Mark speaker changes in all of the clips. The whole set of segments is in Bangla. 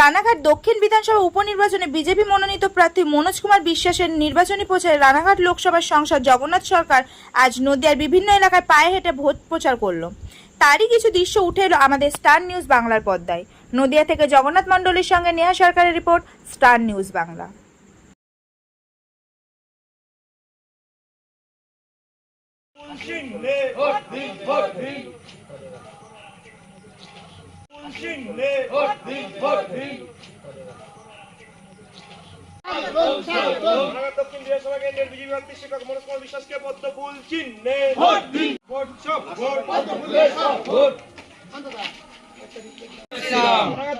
Speaker 1: রানাঘাট দক্ষিণ বিধানসভা উপনির্বাচনে বিজেপি মনোনীত প্রার্থী মনোজ কুমার বিশ্বাসের নির্বাচনী প্রচারে রানাঘাট লোকসভার সংসদ জগন্নাথ সরকার আজ নদিয়ার বিভিন্ন এলাকায় পায়ে হেঁটে ভোট প্রচার করল। তারই কিছু দৃশ্য উঠে এলো আমাদের স্টার নিউজ বাংলার পর্দায়। নদিয়া থেকে জগন্নাথ মণ্ডলের সঙ্গে নেহা সরকারের রিপোর্ট, স্টার নিউজ বাংলা।
Speaker 2: দক্ষিণ বিধানসভা কেন্দ্রের বিজেপি প্রার্থী শিক্ষক মনোজ কুমার বিশ্বাসকে পদ্ম ফুল চিহ্নে। ভোট দিন। ভোট সব ভোট। পদ্ম ফুলে সব ভোট।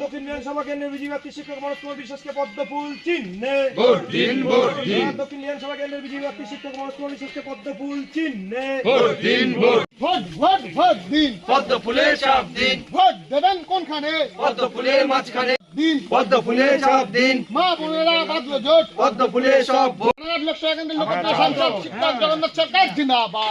Speaker 2: দক্ষিণ বিধানসভা কেন্দ্রের বিজেপি প্রার্থী শিক্ষক মনোজ কুমার বিশ্বাসকে পদ্ম ফুল চিহ্নে। ভোট দিন ভোট দিন। দক্ষিণ বিধানসভা কেন্দ্রের বিজেপি প্রার্থী শিক্ষক মনোজ কুমার বিশ্বাসকে পদ্ম ফুল চিহ্নে।
Speaker 3: ভোট দিন ভোট
Speaker 4: ভোট ভোট ভোট দিন।
Speaker 3: পদ্ম ফুলের চাপ দিন।
Speaker 4: ভোট দেবেন কোনখানে?
Speaker 3: পদ্ম ফুলের মাঝখানে।
Speaker 4: দিন।
Speaker 3: পদ্ম ফুলের চাপ দিন।
Speaker 4: মা বোনেরা বাদল জোট।
Speaker 3: পদ্ম ফুলের সব
Speaker 4: লোকসভা কেন্দ্রের লোকপ্রিয় সাংসদ শিক্ষক জগন্নাথ সরকার জিন্দাবাদ।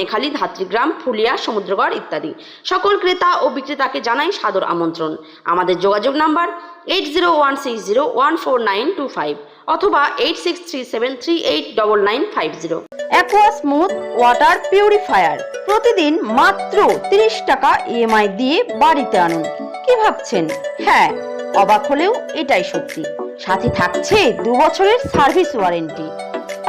Speaker 5: ধনেখালি ধাত্রীগ্রাম, ফুলিয়া, সমুদ্রগড় ইত্যাদি। সকল ক্রেতা ও বিক্রেতাকে জানাই সাদর আমন্ত্রণ। আমাদের যোগাযোগ number eight zero one six zero one four nine two five অথবা eight six three seven three eight double nine five zero Aqua Smooth water purifier প্রতিদিন মাত্র তিরিশ টাকা ইএমআই দিয়ে বাড়িতে আনুন। কি ভাবছেন? হ্যাঁ অবাক হলেও এটাই সত্যি। সাথে থাকছে দু বছরের সার্ভিস ওয়ারেন্টি।